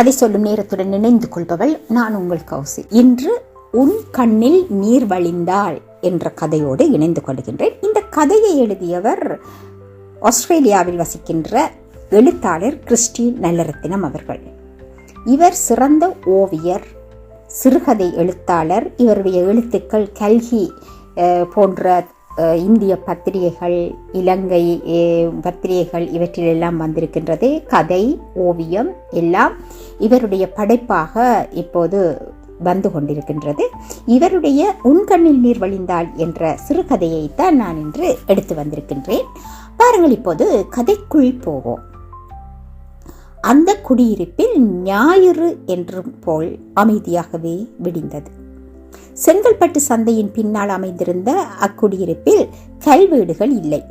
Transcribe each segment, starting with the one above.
கதை சொல்லும் நேரத்துடன் இணைந்து கொள்பவள் நான் உங்கள் கௌசி இன்று உன் கண்ணில் நீர் வழிந்தாள் என்ற கதையோடு இணைந்து கொள்கின்றேன். இந்த கதையை எழுதியவர் ஆஸ்திரேலியாவில் வசிக்கின்ற எழுத்தாளர் கிறிஸ்டின் நல்லரத்தினம் அவர்கள். இவர் சிறந்த ஓவியர் சிறுகதை எழுத்தாளர் இவருடைய எழுத்துக்கள் கல்கி போன்ற இந்திய பத்திரிகைகள் இலங்கை பத்திரிகைகள் இவற்றிலெல்லாம் வந்திருக்கின்றது. கதை ஓவியம் எல்லாம் இவருடைய படைப்பாக இப்போது வந்து கொண்டிருக்கின்றது. இவருடைய உண்கண்ணில் நீர் வழிந்தாள் என்ற சிறுகதையைத்தான் நான் இன்று எடுத்து வந்திருக்கின்றேன். பாருங்கள் இப்போது கதைக்குள் போவோம். அந்த குடியிருப்பில் ஞாயிறு என்றும் போல் அமைதியாகவே விடிந்தது. செங்கல்பட்டு சந்தையின் பின்னால் அமைந்திருந்த அக்குடியிருப்பில் கல்வீடுகள் இல்லை.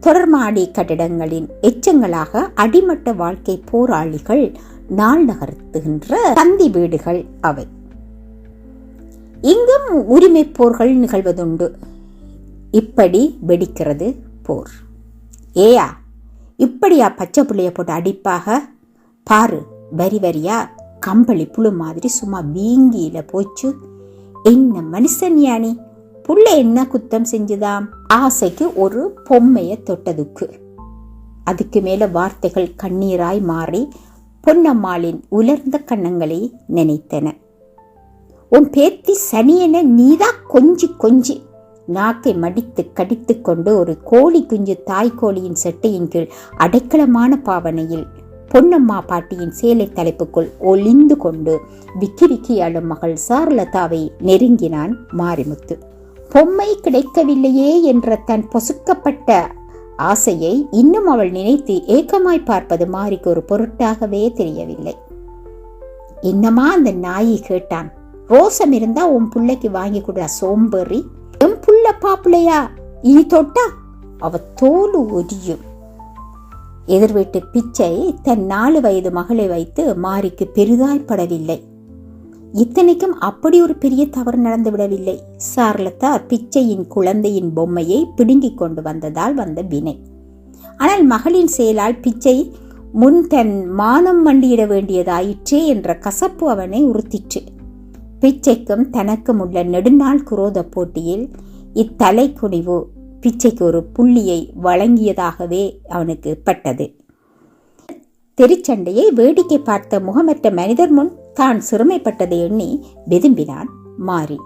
தொடர்மாடி கட்டிடங்களின் எச்சங்களாக அடிமட்ட வாழ்க்கை போராளிகள் நாள் நகர்த்துகின்ற தந்தி வீடுகள் அவை. இங்கும் உரிமை போர்கள் நிகழ்வதுண்டு. இப்படி வெடிக்கிறது போர். ஏயா இப்படியா பச்சை பிள்ளைய போட்டு அடிப்பாக? பாரு வரி வரியா கம்பளி புழு மாதிரி சும்மா வீங்கியில போச்சு. என்ன மனுஷன் யானி? புள்ள என்ன குத்தம் செஞ்சுதாம்? ஆசைக்கு ஒரு பொம்மைய தொட்டதுக்கு. அதுக்கு மேல வார்த்தைகள் கண்ணீராய் மாறி பொன்னம்மாளின் உலர்ந்த கன்னங்களை நினைத்தன. உன் பேத்தி சனியனை நீதா கொஞ்சி கொஞ்சி நாக்கை மடித்து கடித்து கொண்டு ஒரு கோழி குஞ்சு தாய் கோழியின் செட்டையின் கீழ் அடைக்கலமான பாவனையில் பொன்னம்மா பாட்டியின் சேலை தலைப்புக்குள் ஒளிந்து கொண்டு விக்கி விக்கி அழும் மகள் சாரலதாவை நெருங்கினான் மாரிமுத்து. பொம்மை கிடைக்கவில்லையே என்ற தன் பொசுக்கப்பட்ட ஆசையை இன்னும் அவள் நினைத்து ஏக்கமாய் பார்ப்பது மாரிக்கு ஒரு பொருட்டாகவே தெரியவில்லை. என்னமா அந்த நாயி? கேட்டான். ரோசம் இருந்தா உன் பிள்ளைக்கு வாங்கி கொடுடா சோம்பேறி. என் புள்ள பாப்புலையா? இனி தொட்டா? அவ தோல் ஒரியும் எதிர் வீட்டு பிச்சை தன் நாலு வயது மகளை வைத்து மாரிக்கு பெரிதாய்ப்படவில்லை இத்தனைக்கும் அப்படி ஒரு பெரிய தவறு நடந்துவிடவில்லை சார்லத்தா பிச்சையின் குழந்தையின் பொம்மையை பிடுங்கிக் கொண்டு வந்ததால் வந்த வினை. ஆனால் மகளின் செயலால் பிச்சை முன் தன் மானம் மண்டியிட வேண்டியதாயிற்றே என்ற கசப்பு அவனை உறுத்திற்று. பிச்சைக்கும் தனக்கும் உள்ள நெடுநாள் குரோத போட்டியில் இத்தலை குனிவு பிச்சைக்கு ஒரு புள்ளியை வழங்கியதாகவே அவனுக்கு பட்டது. தெருச்சண்டையை வேடிக்கை பார்த்த முகமற்ற மனிதர் முன் தான் சிறுமைப்பட்டதை எண்ணி வெதும்பினான் மாறி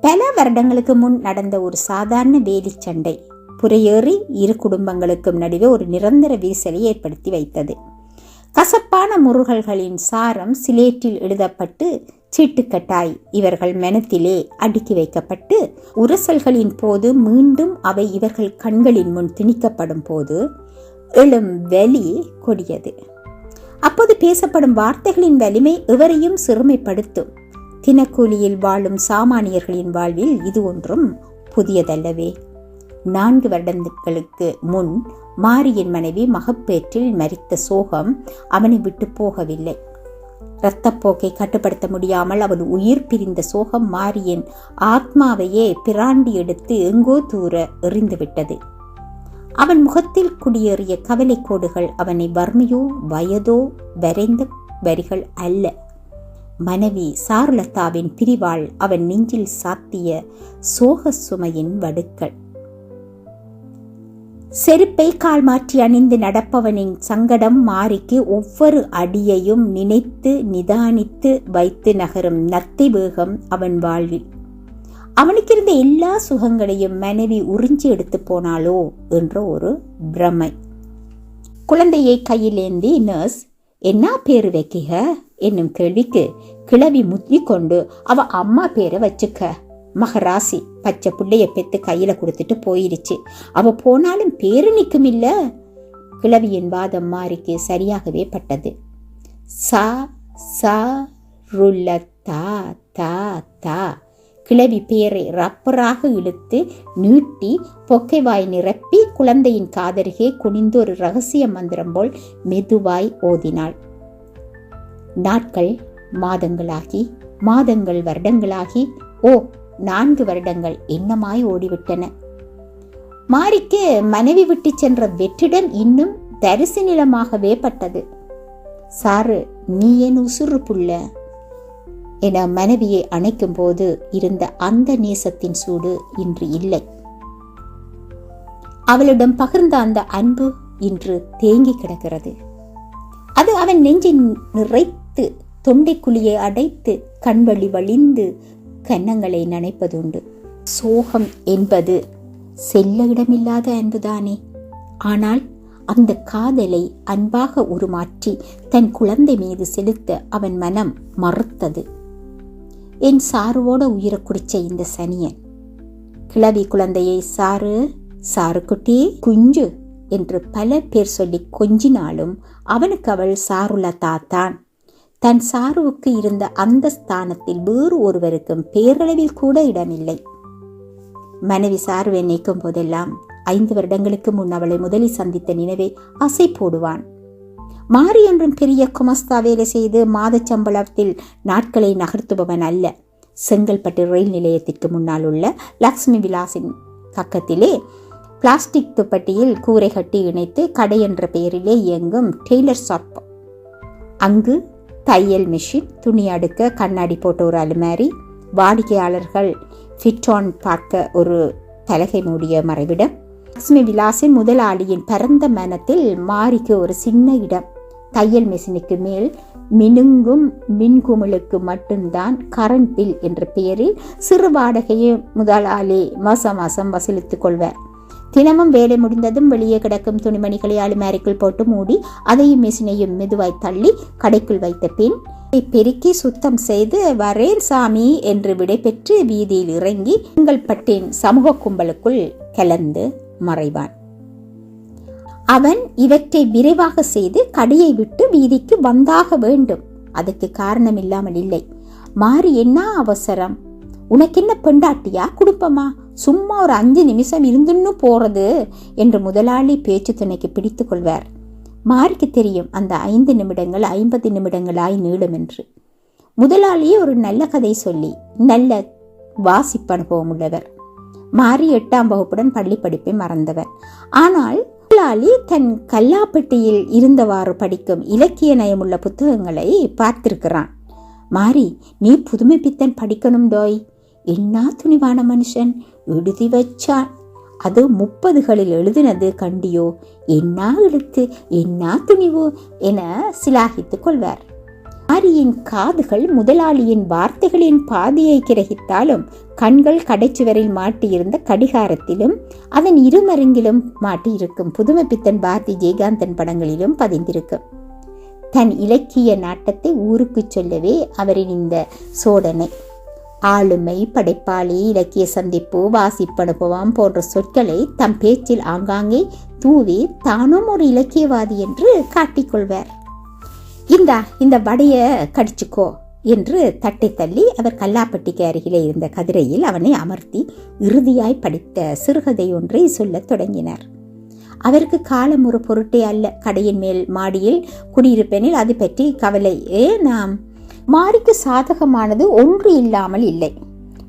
பல வருடங்களுக்கு முன் நடந்த ஒரு சாதாரண வேலிச்சண்டை புறையேறி இரு குடும்பங்களுக்கும் நடுவே ஒரு நிரந்தர வீசலை ஏற்படுத்தி வைத்தது. கசப்பான முருகல்களின் சாரம் சிலேட்டில் எழுதப்பட்டு சீட்டுக்கட்டாய் இவர்கள் மெனத்திலே அடுக்கி வைக்கப்பட்டு உரசல்களின் போது மீண்டும் அவை இவர்கள் கண்களின் முன் திணிக்கப்படும் போது எழும் வலி கொடியது. அப்போது பேசப்படும் வார்த்தைகளின் வலிமை எவரையும் சிறுமைப்படுத்தும். தினக்கூலியில் வாழும் சாமானியர்களின் வாழ்வில் இது ஒன்றும் புதியதல்லவே. நான்கு வருடங்களுக்கு முன் மாரியின் மனைவி மகப்பேற்றில் மரித்த சோகம் அவனை விட்டு போகவில்லை. இரத்தப்போக்கை கட்டுப்படுத்த முடியாமல் அவன் உயிர் பிரிந்த சோகம் மாரியின் ஆத்மாவையே பிராண்டி எடுத்து எங்கோ தூர எறிந்துவிட்டது. அவன் முகத்தில் குடியேறிய கவலை கோடுகள் அவனை வறுமையோ வயதோ வரைந்த வரிகள் அல்ல. மனைவி சாருலதாவின் பிரிவாள் அவன் நெஞ்சில் சாத்திய சோக சுமையின் வடுக்கள். செருப்பை கால் மாற்றி அணிந்து நடப்பவனின் சங்கடம் மாறிக்கு ஒவ்வொரு அடியையும் நினைத்து நிதானித்து வைத்து நகரும் நத்தை வேகம் அவன் வாழ்வில். அவனுக்கு இருந்த எல்லா சுகங்களையும் மனைவி உறிஞ்சி எடுத்து போனாளோ என்ற ஒரு பிரமை. குழந்தையை கையிலேந்தி நர்ஸ் என்ன பேர் வைக்கிக? என்னும் கேள்விக்கு கிளவி முத்தி கொண்டு அவ அம்மா பேரை வச்சுக்க. மகராசி பச்சை பிள்ளைய பெத்து கையில கொடுத்துட்டு போயிருச்சு. அவ போனாலும் பேரு நிற்கும் இல்ல கிழவியின் வாதம் மாறிக்கு சரியாகவே பட்டது. சா சா ருல்ல தா தா தா. கிழவி பேரை ரப்பராக இழுத்து நீட்டி பொக்கைவாய் நிரப்பி குழந்தையின் காதருகே குனிந்து ஒரு ரகசிய மந்திரம் போல் மெதுவாய் ஓதினாள். நாட்கள் மாதங்களாகி மாதங்கள் வருடங்களாகி. ஓ நான்கு வருடங்கள் என்னமாய் ஓடிவிட்டன. மாரிக்கு மனைவி விட்டு சென்ற வெற்றிடம் இன்னும் தரிசு நிலமாகவே பட்டது. சாரு நீ ஏன் உசுறு புள்ள என மனைவியை அணைக்கும் போது இருந்த அந்த நேசத்தின் சூடு இன்று இல்லை. அவளிடம் பகிர்ந்த அந்த அன்பு இன்று தேங்கி கிடக்கிறது. அது அவன் நெஞ்சை நிறைத்து தொண்டைக்குழியை அடைத்து கண்வழி வழிந்து கன்னங்களை நனைப்பதுண்டு. சோகம் என்பது செல்ல இடமில்லாத அன்புதானே. ஆனால் அந்த காதலை அன்பாக உருமாற்றி தன் குழந்தை மீது செலுத்த அவன் மனம் மறுத்தது. என் சாருவோட உயிரை குடிச்ச இந்த சனியன். கிளவி குழந்தையை சாரு சாருக்குட்டி குஞ்சு என்று பல பேர் சொல்லி கொஞ்சினாலும் அவனுக்கு அவள் சாருலதா தான் தன் சாருவுக்கு இருந்த அந்த ஸ்தானத்தில் வேறு ஒருவருக்கும் பேரளவில் கூட இடமில்லை. மனைவி சாருவை நீக்கும் போதெல்லாம் ஐந்து வருடங்களுக்கு முன் அவளை முதலில் சந்தித்த நினைவை அசை போடுவான். மாறி என்றும் பெரிய குமஸ்தா வேலை செய்து மாதச் சம்பளத்தில் நாட்களை நகர்த்துபவன் அல்ல. செங்கல்பட்டு ரயில் நிலையத்திற்கு முன்னால் உள்ள லக்ஷ்மி விலாசின் பக்கத்திலே பிளாஸ்டிக் துப்பட்டியில் கூரை கட்டி இணைத்து கடை என்ற பெயரிலே இயங்கும் டெய்லர் ஷாப். அங்கு தையல் மிஷின் துணி அடுக்க கண்ணாடி போட்ட ஒரு அலுமாரி. வாடிக்கையாளர்கள் ஃபிட்டான் பார்க்க ஒரு தலகை மூடிய மறைவிடம். லக்ஷ்மி விலாசின் முதலாளியின் பரந்த மனத்தில் மாரிக்கு ஒரு சின்ன இடம். தையல் மிஷினுக்கு மேல் மினுங்கும் மின்குமிழுக்கு மட்டும்தான் கரண்ட் பில் என்ற பெயரில் சிறு வாடகையை முதலாளி மாசம் மாசம் வசூலித்துக் கொள்வார். தினமும் வேலை முடிந்ததும் வெளியே கிடக்கும் துணிமணிகளை அலுமாரிக்குள் போட்டு மூடி அதையும் மிஷினையும் மெதுவாய் தள்ளி கடைக்குள் வைத்த பின் பெருக்கி சுத்தம் செய்து வரேன் சாமி என்று விடைபெற்று வீதியில் இறங்கி செங்கல்பட்டின் சமூக கும்பலுக்குள் கலந்து மறைவான். அவன் இவற்றை விரைவாக செய்து கடையை விட்டு வீதிக்கு வந்தாக வேண்டும். அதுக்கு காரணம் இல்லாமல் இல்லை. மாறி என்ன அவசரம்? உனக்கு என்ன பெண்டாட்டியா? குடும்பமா? சும்மா ஒரு அஞ்சு நிமிஷம் இருந்துன்னு போகிறது என்று முதலாளி பேச்சு துணைக்கு பிடித்து கொள்வார். மாறிக்கு தெரியும் அந்த ஐந்து நிமிடங்கள் ஐம்பது நிமிடங்களாய் நீளும் என்று. முதலாளியே ஒரு நல்ல கதை சொல்லி நல்ல வாசிப்பு அனுபவம் உள்ளவர். மாறி எட்டாம் வகுப்புடன் பள்ளி படிப்பை மறந்தவர். ஆனால் முதலாளி தன் கல்லாப்பட்டியில் இருந்தவாறு படிக்கும் இலக்கிய நயமுள்ள புத்தகங்களை பார்த்திருக்கிறான். மாறி நீ புதுமை பித்தன் படிக்கணும் டோய். என்ன துணிவான மனுஷன்? எழுதி வச்சான். அது முப்பதுகளில் எழுதினது கண்டியோ? என்ன எழுத்து? என்ன துணிவோ? என சிலாகித்துக் கொள்வார். ஆரியின் காதுகள் முதலாளியின் வார்த்தைகளின் பாதியை கிரகித்தாலும் கண்கள் கடைச்சுவரில் மாட்டியிருந்த கடிகாரத்திலும் அதன் இருமருங்கிலும் மாட்டியிருக்கும் புதுமைப்பித்தன் பாரதி ஜெயகாந்தன் படங்களிலும் பதிந்திருக்கும் தன் இலக்கிய நாட்டத்தை ஊருக்கு சொல்லவே அவரின் இந்த சோதனை. ஆளுமை படைப்பாளி இலக்கிய சந்திப்பு வாசிப்பனுபவம் போன்ற சொற்களை தம் பேச்சில் ஆங்காங்கே தூவி தானும் ஒரு இலக்கியவாதி என்று காட்டிக்கொள்வார் இந்தா இந்த வடைய கடிச்சுக்கோ என்று தட்டை தள்ளி அவர் கல்லாப்பட்டிக்கு அருகிலே இருந்த கதிரையில் அவனை அமர்த்தி இறுதியாய் படித்த சிறுகதை ஒன்றை சொல்லத் தொடங்கினார். அவருக்கு காலம் ஒரு பொருட்டே அல்ல. கடையின் மேல் மாடியில் குடியிருப்பெனில் அது பற்றி கவலை ஏ நாம் மாரிக்கு சாதகமானது ஒன்று இல்லாமல் இல்லை.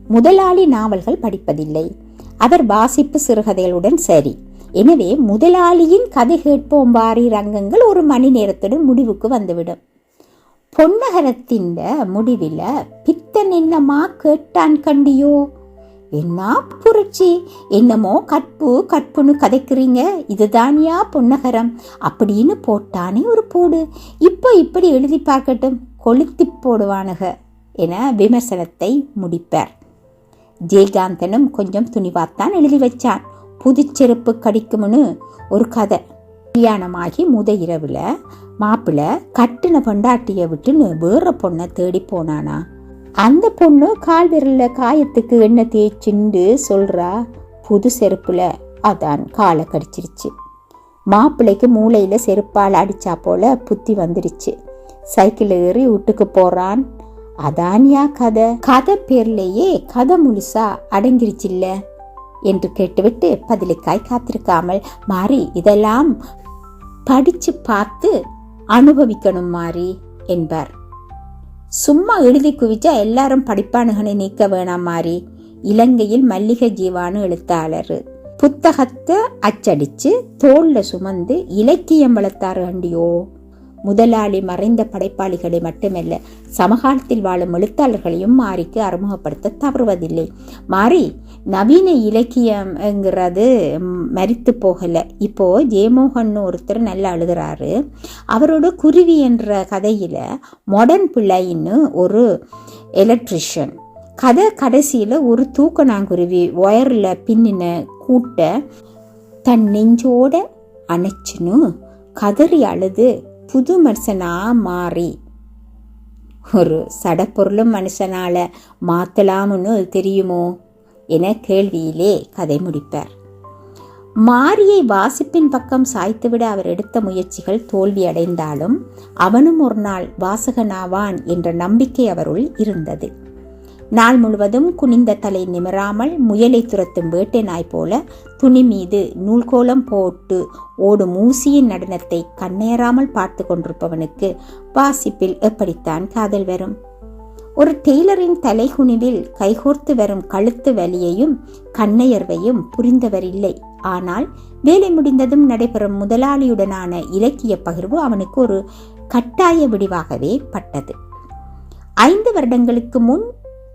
முதலாளி நாவல்கள் படிப்பதில்லை. அவர் வாசிப்பு சிறுகதைகளுடன் சரி. எனவே முதலாளியின் கதை கேட்போம் வாரி ரங்கங்கள் ஒரு மணி நேரத்துடன் முடிவுக்கு வந்துவிடும். பொன்னகரத்தின் முடிவில் பித்தன் என்னமா கேட்டான் கண்டியோ? என்ன புரட்சி? என்னமோ கற்பு கற்புன்னு கதைக்கிறீங்க. இதுதானியா பொன்னகரம். அப்படின்னு போட்டானே ஒரு போடு. இப்போ இப்படி எழுதி பார்க்கட்டும். கொளுத்தி போடுவானுக என விமர்சனத்தை முடிப்பார். ஜெயகாந்தனும் கொஞ்சம் துணிவாத்தான் எழுதி வச்சான். புதுச்செருப்பு கடிக்கும்னு ஒரு கதை. கல்யாணமாகி முத இரவில் மாப்பிள்ள கட்டின பொண்டாட்டியை விட்டுன்னு வேற பொண்ணை தேடி போனானா? அந்த பொண்ணு கால் விரல்ல காயத்துக்கு எண்ணெய் தேய்ச்சிண்டு சொல்றா புது செருப்புல. அதான் காலை கடிச்சிருச்சு. மாப்பிள்ளைக்கு மூளையில செருப்பால் அடிச்சா போல புத்தி வந்துருச்சு. சைக்கிள் ஏறி வீட்டுக்கு போறான். அதானியா கதை. கதை பேர்லேயே கதை முழுசா அடங்கிருச்சில்ல என்று கேட்டுவிட்டு பதிலுக்காய் காத்திருக்காமல் மாறி இதெல்லாம் படிச்சு பார்த்து அனுபவிக்கணும் மாறி என்பார். சும்மா எழுதி குவிச்சா எல்லாரும் படிப்பானுகளை நீக்க வேணாம் மாறி. இலங்கையில் மல்லிகை ஜீவானு எழுத்தாளர். புத்தகத்தை அச்சடிச்சு தோல்ல சுமந்து இலக்கியம் வளர்த்தாரு அண்டியோ முதலாளி மறைந்த படைப்பாளிகளை மட்டுமல்ல சமகாலத்தில் வாழும் எழுத்தாளர்களையும் மாரிக்கு அறிமுகப்படுத்த தவறுவதில்லை. மாறி நவீன இலக்கியம்ங்கிறது மறித்து போகலை. இப்போது இப்போ ஜெயமோகன் ஒருத்தர் நல்லா எழுதுறாரு. அவரோட குருவி என்ற கதையில் மொடர்ன் பிள்ளைன்னு ஒரு எலக்ட்ரிஷியன் கதை கடைசியில் ஒரு தூக்கணாங்குருவி ஒயரில் பின்னின கூட்ட தன் நெஞ்சோட அணைச்சுன்னு கதறி அழுது புது மனுஷனா மாறி. ஒரு சடப்பொருளும் மனுஷனால் மாற்றலாம்னு தெரியுமோ? என கேள்வியிலே கதை முடிப்பார். மாரியை வாசிப்பின் பக்கம் சாய்த்துவிட அவர் எடுத்த முயற்சிகள் தோல்வியடைந்தாலும் அவனும் ஒரு நாள் வாசகனாவான் என்ற நம்பிக்கை அவருள் இருந்தது. நாள் முழுவதும் குனிந்த தலை நிமிராமல் முயலை துரத்தும் வேட்டை நாய் போல துணி மீது நூல்கோலம் போட்டு ஓடும் ஊசியின் நடனத்தை கண்ணேறாமல் பார்த்து கொண்டிருப்பவனுக்கு வாசிப்பில் எப்படித்தான் காதல் வரும்? ஒரு டெய்லரின் தலைகுனிவில் கைகோர்த்து வரும் கழுத்து வலியையும் கண்ணையர்வையும் புரிந்தவர் இல்லை ஆனால் வேலை முடிந்ததும் நடைபெறும் முதலாளியுடனான இலக்கிய பகிர்வு அவனுக்கு ஒரு கட்டாய விடிவாகவே பட்டது. ஐந்து வருடங்களுக்கு முன்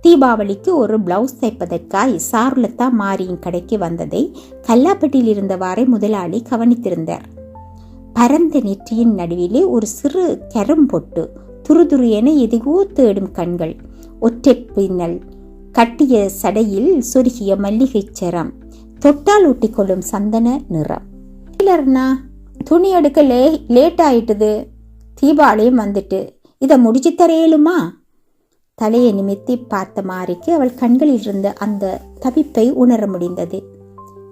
தீபாவளிக்கு ஒரு பிளவுஸ் தைப்பதற்காய் சாருலத்தா மாரியின் கடைக்கு வந்ததை கல்லாப்பட்டியில் இருந்தவாறே முதலாளி கவனித்திருந்தார். பரந்த நெற்றியின் நடுவிலே ஒரு சிறு கரும்பொட்டு துருதுரு என எதுவோ தேடும் கண்கள் ஒற்றை பின்னல் கட்டிய சடையில் சொருகிய மல்லிகைச் சரம் தொட்டால் ஒட்டிக்கொள்ளும் சந்தன நிறம். டெய்லர்னா துணி எடுக்க லே லேட் ஆயிட்டுது தீபாவளியும் வந்துட்டு. இதை முடிச்சு தரையலுமா தலையை நிமித்தி பார்த்த மாரிக்கு அவள் கண்களில் இருந்த அந்த தவிப்பை உணர முடிந்தது.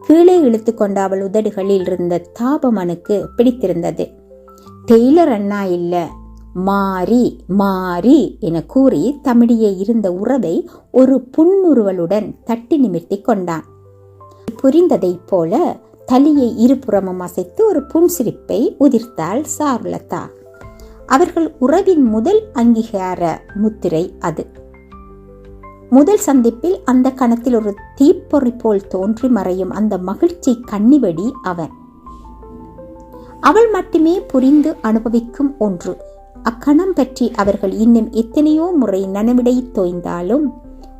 கீழே இழுத்து கொண்ட அவள் உதடுகளில் இருந்த தாபம் அனுக்கு பிடித்திருந்தது. டெய்லர் அண்ணா இல்ல மாறி மாறி என கூறி தமிழியே இருந்த உறவை ஒரு புன்முறுவலுடன் தட்டி நிமிர்த்தி கொண்டான். புரிந்ததைப் போல தலையை இருபுறமும் அசைத்து ஒரு புன்சிரிப்பை உதிர்த்தாள் சாருலதா. அவர்கள் உறவின் முதல் அங்கீகார முத்திரை அது. முதல் சந்திப்பில் அந்த கணத்தில் ஒரு தீப்பொறி போல் தோன்றி மறையும் அந்த மகிழ்ச்சி கண்ணிவெடி அவன். அவள் மட்டுமே புரிந்து அனுபவிக்கும் ஒன்று. அக்கணம் பற்றி அவர்கள் இன்னும் எத்தனையோ முறை நனவிடை தோய்ந்தாலும்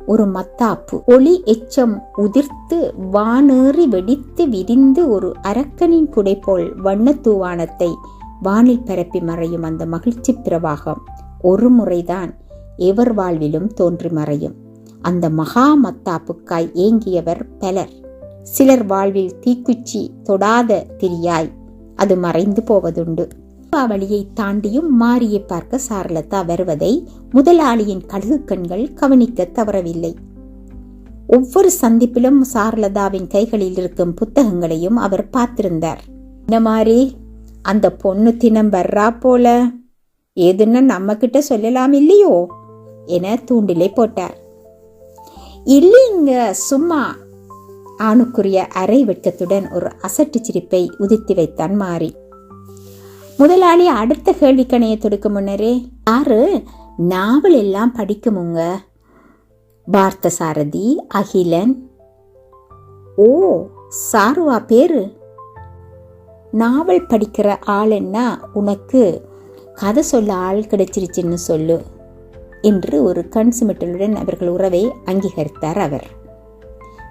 ஒரு மத்தாப்பு. ஒளி எச்சம் உதிர்த்து வானேறி வெடித்து விரிந்து ஒரு அரக்கனின் குடை போல் வண்ணத்தூவானத்தை வானில் பரப்பி மறையும் அந்த மகிழ்ச்சி பிரவாகம் ஒரு முறைதான் எவர் வாழ்விலும் தோன்றி மறையும். அந்த மகா மத்தாப்புக்காய் ஏங்கியவர் பலர். சிலர் வாழ்வில் தீக்குச்சி தொடாத திரியாய் அது மறைந்து போவதுண்டு. தீபாவளியை தாண்டியும் மாரியை பார்க்க சார்லதா வருவதை முதலாளியின் கழுகு கண்கள் கவனிக்க தவறவில்லை. ஒவ்வொரு சந்திப்பிலும் சார்லதாவின் கைகளில் இருக்கும் புத்தகங்களையும் அவர் பார்த்திருந்தார். இந்த மாதிரி அந்த பொண்ணு தினம் வர்றா போல. ஏதுன்னு நம்ம கிட்ட சொல்லலாம் இல்லையோ? என தூண்டிலை போட்டார். இல்லைங்க சும்மா. ஆணுக்குரிய அரை வெட்கத்துடன் ஒரு அசட்டு சிரிப்பை உதித்து வைத்தான் மாறி. முதலாளி அடுத்த கேள்விக்கணையை தொடுக்க முன்னரே யாரு? நாவல் எல்லாம் படிக்குமுங்க. பார்த்த சாரதி அகிலன். ஓ சாருவா பேரு? நாவல் படிக்கிற ஆளுன்னா உனக்கு கதை சொல்ல ஆள் கிடைச்சிருச்சுன்னு சொல்லு என்று ஒரு கண் சிமிட்டலுடன் அவர்கள் உறவை அங்கீகரித்தார் அவர்.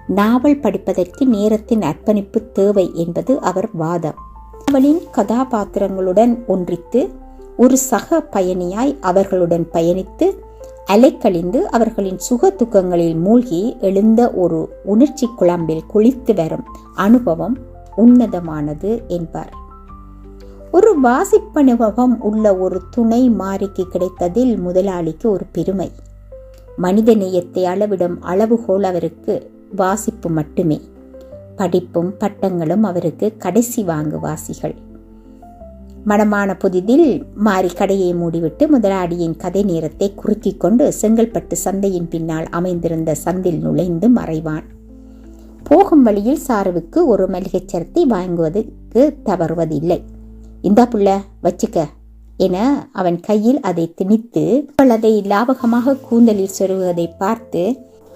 நாவல் படிப்பதற்கு நேரத்தின் அர்ப்பணிப்பு தேவை என்பது அவர் வாதம். நாவலின் கதாபாத்திரங்களுடன் ஒன்றித்து ஒரு சக பயணியாய் அவர்களுடன் பயணித்து அலைக்கழிந்து அவர்களின் சுக துக்கங்களில் மூழ்கி எழுந்த ஒரு உணர்ச்சி குழம்பில் குளித்து வரும் அனுபவம் உன்னதமானது என்பார். ஒரு வாசிப்பனுபவம் உள்ள ஒரு துணை மாறிக்கு கிடைத்ததில் முதலாளிக்கு ஒரு பெருமை. மனித நேயத்தை அளவிடும் அளவுகோல் அவருக்கு வாசிப்பு மட்டுமே. படிப்பும் பட்டங்களும் அவருக்கு கடைசி வாங்கு வாசிகள். மனமான புதிதில் மாறி கடையை மூடிவிட்டு முதலாளியின் கதை நேரத்தை குறுக்கிக் கொண்டு செங்கல்பட்டு சந்தையின் பின்னால் அமைந்திருந்த சந்தில் நுழைந்து மறைவான். போகும் வழியில் சாருவுக்கு ஒரு மளிகைச் சரத்தை வாங்குவதற்கு தவறுவதில்லை. இந்தா புள்ள வச்சுக்க என அவன் கையில் அதை திணித்து அவள் அதை லாபகமாக கூந்தலில் சொருவதை பார்த்து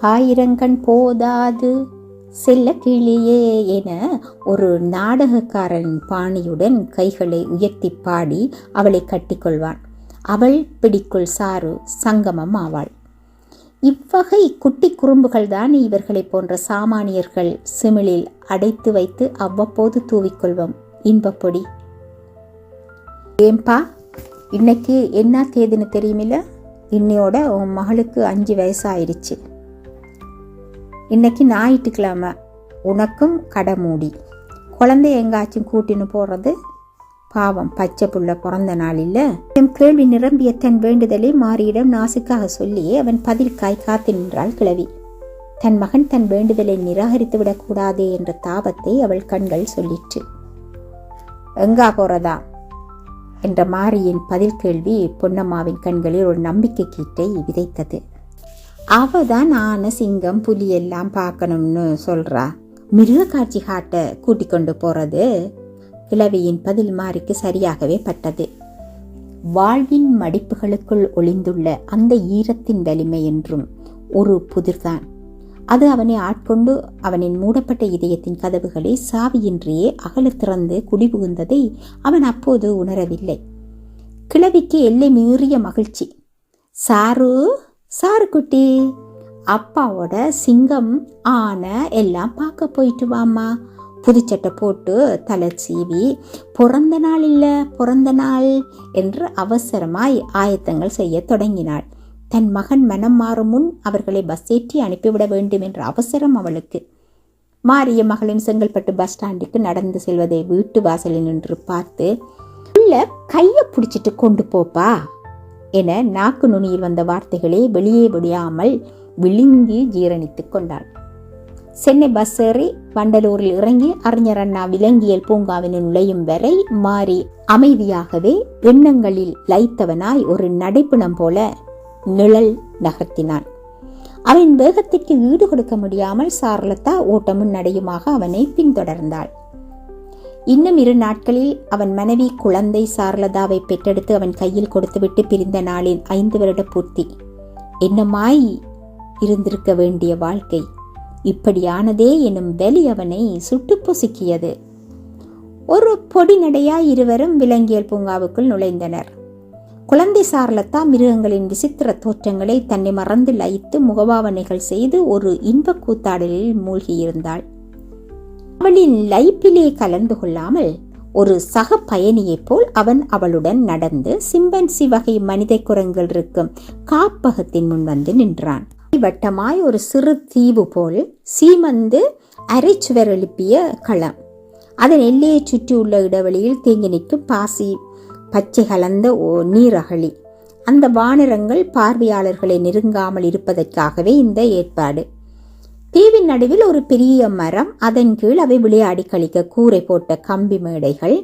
ஆயிரங்கண் போதாது செல்ல கீழேயே என ஒரு நாடகக்காரன் பாணியுடன் கைகளை உயர்த்தி பாடி அவளை கட்டிக்கொள்வான். அவள் பிடிக்குள் சாரு சங்கமம் ஆவாள். இவ்வகை குட்டி குறும்புகள் தான் இவர்களைப் போன்ற சாமானியர்கள் சிமிழில் அடைத்து வைத்து அவ்வப்போது தூவிக்கொள்வோம். இன்பப்பொடி ஏம்பா இன்னைக்கு என்ன தேதின்னு தெரியுமில்ல? இன்னையோட உன் மகளுக்கு அஞ்சு வயசாயிருச்சு. இன்னைக்கு ஞாயிற்றுக்கிழமை. உனக்கும் கடை மூடி. குழந்தைய எங்காச்சும் கூட்டின்னு போகிறது பாவம் பச்சை புள்ள பிறந்த நாளில் என் கேள்வி நிரம்பிய தன் வேண்டுதலை மாறியிடம் நாசுக்காக சொல்லி அவன் பதிலுக்காய் காத்து நின்றாள் கிழவி. தன் மகன் தன் வேண்டுதலை நிராகரித்து விடக்கூடாதே என்ற தாபத்தை அவள் கண்கள் சொல்லிற்று. எங்கா போறதா? என்ற மாரியின் பதில் கேள்வி பொன்னம்மாவின் கண்களில் ஒரு நம்பிக்கை கீட்டை விதைத்தது. அவ தான் ஆன சிங்கம் புலி எல்லாம் பார்க்கணும்னு சொல்றா. மிருக காட்சி காட்ட கூட்டிக் கொண்டு போறது? கிழவியின் பதில் மாறிக்கு சரியாகவே பட்டது. வாழ்வின் மடிப்புகளுக்குள் ஒளிந்துள்ள அந்த ஈரத்தின் வலிமை என்றும் ஒரு புதிர்தான். அது அவனை ஆட்கொண்டு அவனின் மூடப்பட்ட இதயத்தின் கதவுகளை சாவியின்றியே அகல திறந்து குடிபுகுந்ததை அவன் அப்போது உணரவில்லை. கிழவிக்கு எல்லை மீறிய மகிழ்ச்சி. சாரு சாரு குட்டி அப்பாவோட சிங்கம் ஆனை எல்லாம் பார்க்க போயிட்டு வாமா புதுச்சட்டை போட்டு தலை சீவி பிறந்த நாள் இல்லை பிறந்த நாள் என்று அவசரமாய் ஆயத்தங்கள் செய்ய தொடங்கினாள். தன் மகன் மனம் மாறும் முன் அவர்களை பஸ் ஏற்றி அனுப்பிவிட வேண்டும் என்ற அவசரம் அவளுக்கு. மாறிய மகளின் செங்கல்பட்டு பஸ் ஸ்டாண்டுக்கு நடந்து செல்வதை வீட்டு வாசலில் நின்று பார்த்து உள்ள கையை பிடிச்சிட்டு கொண்டு போப்பா என நாக்கு நுனியில் வந்த வார்த்தைகளே வெளியே விடியாமல் விழுங்கி ஜீரணித்துக் கொண்டாள். சென்னை பஸ் ஏறி வண்டலூரில் இறங்கி அறிஞர் அண்ணா விலங்கியல் பூங்காவின் நுழையும் வரை மாறி அமைதியாகவே எண்ணங்களில் லைத்தவனாய் ஒரு நடைப்பிணம் போல நிழல் நகர்த்தினான். அவன் வேகத்திற்கு ஈடு கொடுக்க முடியாமல் சார்லத்தா ஓட்டமும் நடையுமாக அவனை பின்தொடர்ந்தாள். இன்னும் இரு நாட்களில் அவன் மனைவி குழந்தை சார்லதாவை பெற்றெடுத்து அவன் கையில் கொடுத்துவிட்டு பிரிந்த நாளின் ஐந்து வருட பூர்த்தி. என்னமாய் இருந்திருக்க வேண்டிய வாழ்க்கை? இப்படியானதே எனும் வெளி அவனை சுட்டு பொசுக்கியது. ஒரு பொடிநடையா இருவரும் விலங்கியல் பூங்காவுக்குள் நுழைந்தனர். குழந்தை சாரலத்தா மிருகங்களின் விசித்திர தோற்றங்களை தன்னை மறந்து லயித்து முகபாவனைகள் செய்து ஒரு இன்பக் கூத்தாடலில் மூழ்கியிருந்தாள். அவளின் லைப்பிலே கலந்து கொள்ளாமல் ஒரு சக பயணியைப் போல் அவன் அவளுடன் நடந்து சிம்பன்சி வகை மனித குரங்கள் இருக்கும் காப்பகத்தின் முன் வந்து நின்றான். வட்டமாய் ஒரு சிறு தீவு போல் சீமந்து அரைச்சுவர் எழுப்பிய களம். அதன் எல்லையை சுற்றியுள்ள இடைவெளியில் தேங்கி நிற்கும் பாசி பச்சை கலந்த ஓ நீரகழி. அந்த வானரங்கள் பார்வையாளர்களை நெருங்காமல் இருப்பதற்காகவே இந்த ஏற்பாடு. தீவின் நடுவில் ஒரு பெரிய மரம் அதன் கீழ் அவை விளையாடி கழிக்க கூரை போட்ட கம்பி மேடைகள்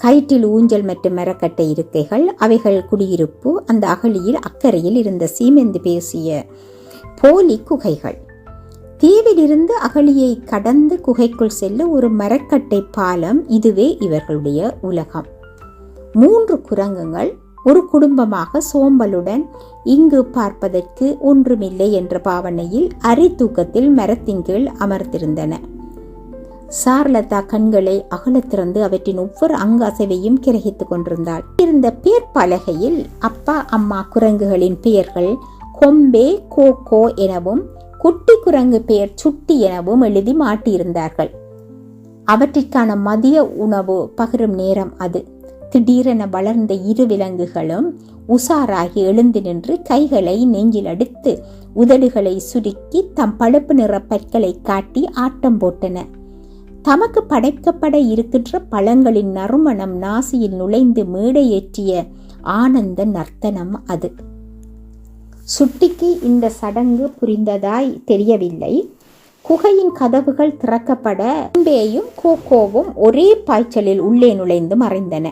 கயிற்றில் ஊஞ்சல் மற்றும் மரக்கட்டை இருக்கைகள் அவைகள் குடியிருப்பு அந்த அகழியில் அக்கறையில் இருந்த சீமெந்து பேசிய போலி குகைகள். தீவிலிருந்து அகழியை கடந்து குகைக்குள் செல்ல ஒரு மரக்கட்டை பாலம் இதுவே இவர்களுடைய உலகம். மூன்று குரங்குகள் ஒரு குடும்பமாக சோம்பலுடன் இங்கு பார்ப்பதற்கு ஒன்றுமில்லை என்ற பாவனையில் அரை தூக்கத்தில் மரத்தின் கீழ் அமர்ந்திருந்தன. சார்லதா கண்களை அகலத் திறந்து அவற்றின் ஒவ்வொரு அங்க அசைவையும் கிரகித்துக் கொண்டிருந்தாள். இருந்த பேர் பலகையில் அப்பா அம்மா குரங்குகளின் பெயர்கள் கொம்பே கோகோ எனவும் குட்டி குரங்கு பெயர் சுட்டி எனவும் எழுதி மாட்டியிருந்தார்கள். அவற்றிற்கான மதிய உணவு பகிரும் நேரம் அது. திடீரென வளர்ந்த இரு விலங்குகளும் உசாராகி எழுந்து நின்று கைகளை நெஞ்சில் அடித்து உதடுகளை சுருக்கி தம் பழுப்பு நிற பற்களை காட்டி ஆட்டம் போட்டன. தமக்கு படைக்கப்பட இருக்கின்ற பழங்களின் நறுமணம் நாசியில் நுழைந்து மேடையேற்றிய ஆனந்த நர்த்தனம் அது. சுட்டிக்கு இந்த சடங்கு புரிந்ததாய் தெரியவில்லை. குகையின் கதவுகள் திறக்கப்பட கும்பேயும் கோகோவும் ஒரே பாய்ச்சலில் உள்ளே நுழைந்து மறைந்தன.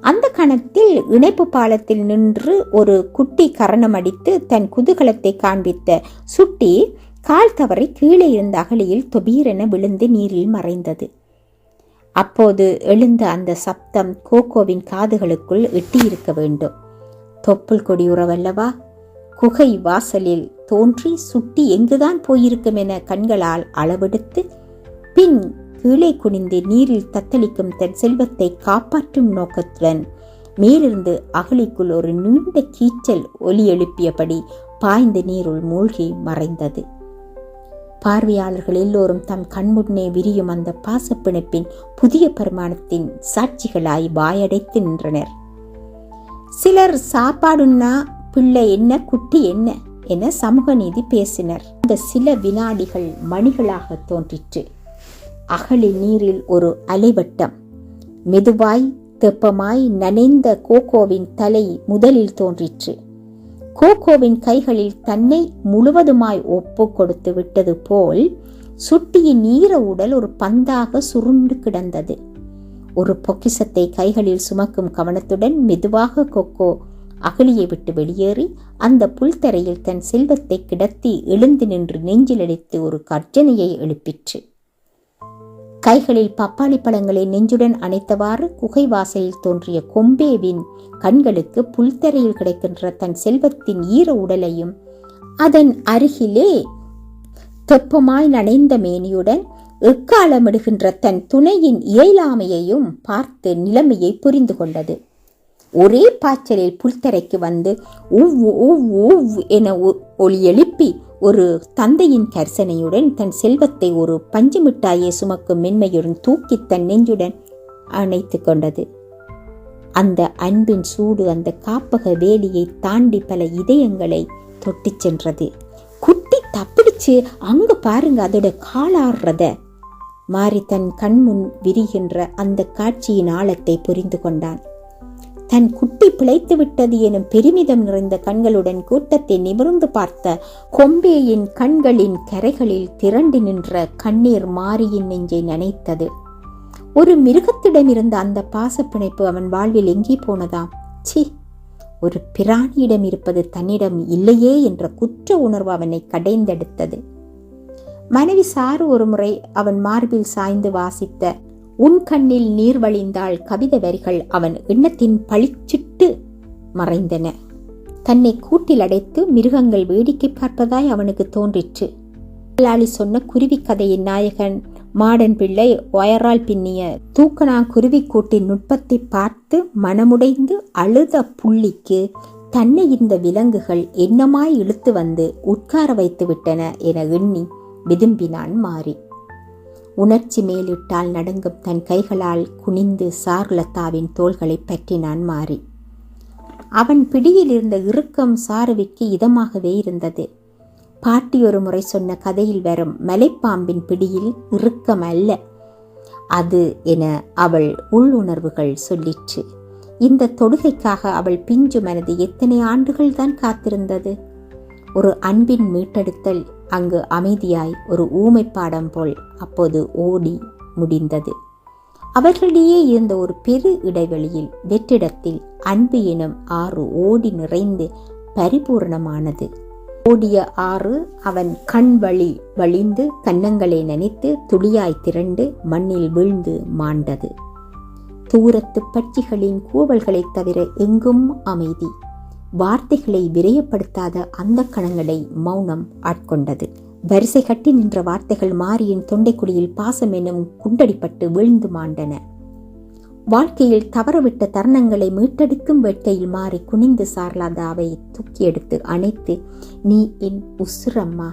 அந்த கணத்தில் இணைப்பு பாலத்தில் நின்று ஒரு குட்டி கரணம் அடித்து தன் குதூகலத்தை காண்பித்த சுட்டி கால் தவறி கீழே இருந்த அகலியில் தொபீரென விழுந்து நீரில் மறைந்தது. அப்போது எழுந்த அந்த சப்தம் கோகோவின் காதுகளுக்குள் எட்டியிருக்க வேண்டும். தொப்புள் கொடி உறவல்லவா? குகை வாசலில் தோன்றி சுட்டி எங்குதான் போயிருக்கும் என கண்களால் அளவெடுத்து பின் கீழே குனிந்து நீரில் தத்தளிக்கும் தன் செல்வத்தை காப்பாற்றும் நோக்கத்துடன் மேலிருந்து அகழிக்குள் ஒரு நீண்ட கீச்சல் ஒலி எழுப்பியபடி பாய்ந்த நீருள் மூழ்கி மறைந்தது. பார்வையாளர்கள் எல்லோரும் தம் கண்முன்னே விரியும் அந்த பாசப்பிணைப்பின் புதிய பரிமாணத்தின் சாட்சிகளாய் வாயடைத்து நின்றனர். சிலர் சாப்பாடுன்னா பிள்ளை என்ன குட்டி என்ன என சமூக நீதி பேசினர். இந்த சில வினாடிகள் மணிகளாக தோன்றிற்று. அகழி நீரில் ஒரு அலைவட்டம். மெதுவாய் தெப்பமாய் நனைந்த கோகோவின் தலை முதலில் தோன்றிற்று. கோகோவின் கைகளில் தன்னை முழுவதுமாய் ஒப்பு கொடுத்து விட்டது போல் சுட்டியின் ஈர உடல் ஒரு பந்தாக சுருண்டு கிடந்தது. ஒரு பொக்கிசத்தை கைகளில் சுமக்கும் கவனத்துடன் மெதுவாக கொக்கோ அகலியை விட்டு வெளியேறி அந்த புல்தரையில் தன் செல்வத்தை கிடத்தி எழுந்து நின்று நெஞ்சிலடித்து ஒரு கர்ஜனையை எழுப்பிற்று. கைகளில் பப்பாளி பழங்களை நெஞ்சுடன் அணைத்தவாறு குகை வாசலில் தோன்றிய கொம்பேவின் கண்களுக்கு புல்தரையில் கிடைக்கின்ற தன் செல்வத்தின் ஈர உடலையும் அதன் அருகிலே தெப்பமாய் நனைந்த மேனியுடன் எக்காலமிடுகின்ற தன் துணையின் இயலாமையையும் பார்த்து நிலைமையை புரிந்து கொண்டது. ஒரே பாய்ச்சலில் புல்தரைக்கு வந்து உவ் உவ் உவ் என ஒலி எழுப்பி ஒரு தந்தையின் கர்சனையுடன் தன் செல்வத்தை ஒரு பஞ்சு மிட்டாயை சுமக்கும் மென்மையுடன் தூக்கி தன் நெஞ்சுடன் அணைத்து கொண்டது. அந்த அன்பின் சூடு அந்த காப்பக வேலியை தாண்டி பல இதயங்களை தொட்டிச் சென்றது. குட்டி தப்பிடிச்சு அங்க பாருங்க அதோட காலாடுறத மாறி தன் கண்முன் விரிகின்ற அந்த காட்சியின் ஆழத்தை புரிந்து கொண்டான். தன் குட்டி பிழைத்து விட்டது எனும் பெருமிதம் நிறைந்த கண்களுடன் கூட்டத்தை நிமிர்ந்து பார்த்த கொம்பேயின் கண்களின் கரைகளில் திரண்டு நின்ற கண்ணீர் மாரியின் நெஞ்சை நினைத்தது. ஒரு மிருகத்திடமிருந்த அந்த பாசப்பிணைப்பு அவன் வாழ்வில் எங்கே போனதாம்? சி ஒரு பிராணியிடம் இருப்பது தன்னிடம் இல்லையே என்ற குற்ற உணர்வு அவனை கடைந்தெடுத்தது. மனைவி சாறு ஒரு முறை அவன் மார்பில் சாய்ந்து வாசித்த உன் கண்ணில் நீர் வழிந்தால் கவிதை வரிகள் அவன் எண்ணத்தின் பளிச்சிட்டு மறைந்தன. தன்னை கூட்டில் அடைத்து மிருகங்கள் வேடிக்கை பார்ப்பதாய் அவனுக்கு தோன்றிற்று. முதலாளி சொன்ன குருவி கதையின் நாயகன் மாடன் பிள்ளை ஒயரால் பின்னிய தூக்கணா குருவி கூட்டின் நுட்பத்தை பார்த்து மனமுடைந்து அழுத புள்ளிக்கு தன்னை இந்த விலங்குகள் என்னமாய் இழுத்து வந்து உட்கார வைத்து விட்டன என எண்ணி விதும்பினான் மாறி உணர்ச்சி மேலிட்டால் நடுங்கும் தன் கைகளால் குனிந்து சாருலத்தாவின் தோள்களை பற்றினான் மாறி அவன் பிடியில் இருந்த இறுக்கம் சாருவிக்கு இதமாகவே இருந்தது. பாட்டி ஒரு முறை சொன்ன கதையில் வரும் மலைப்பாம்பின் பிடியில் இறுக்கம் அல்ல. அது என அவள் உள்ளுணர்வுகள் சொல்லிற்று. இந்த தொடுகைக்காக அவள் பிஞ்சு மனது எத்தனை ஆண்டுகள் தான் காத்திருந்தது? ஒரு அன்பின் மீட்டெடுத்தல் அங்கு அமைதியாய் ஒரு ஊமை பாடம் போல் அப்போது ஓடி முடிந்தது. அவர்களிடையே இருந்த ஒரு பெரு இடைவெளியில் வெற்றிடத்தில் அன்பு எனும் ஆறு ஓடி நிறைந்து பரிபூர்ணமானது. ஓடிய ஆறு அவன் கண் வழி வழிந்து கன்னங்களை நினைத்து துளியாய் திரண்டு மண்ணில் வீழ்ந்து மாண்டது. தூரத்து பட்சிகளின் கூவல்களைத் தவிர எங்கும் அமைதி. வார்த்தைகளை விரயப்படுத்தாத அந்த கணங்களை மௌனம் ஆட்கொண்டது. வரிசை கட்டி நின்ற வார்த்தைகள் மாரியின் தொண்டைக்குடியில் பாசம் எனும் குண்டடிப்பட்டு வீழ்ந்து மாண்டன. வாழ்க்கையில் தவறவிட்ட தருணங்களை மீட்டெடுக்கும் வேட்கையில் மாறி குனிந்து சார்லாதாவை தூக்கி எடுத்து அணைத்து நீ என் உசுரம்மா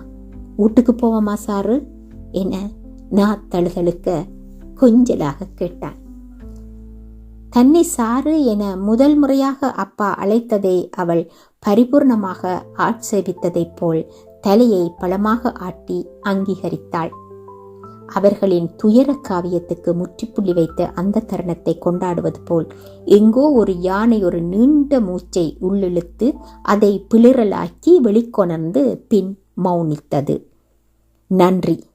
வீட்டுக்கு போவோமா சாரு? என நான் தழுதழுக்க கொஞ்சலாக கேட்டான். தன்னை சாரு என முதல் முறையாக அப்பா அழைத்ததை அவள் பரிபூர்ணமாக ஆட்சேபித்ததைப் போல் தலையை பலமாக ஆட்டி அங்கீகரித்தாள். அவர்களின் துயர காவியத்துக்கு முற்றுப்புள்ளி வைத்த அந்த தருணத்தை கொண்டாடுவது போல் எங்கோ ஒரு யானை ஒரு நீண்ட மூச்சை உள்ளிழுத்து அதை பிளிரலாக்கி வெளிக்கொணர்ந்து பின் மௌனித்தது. நன்றி.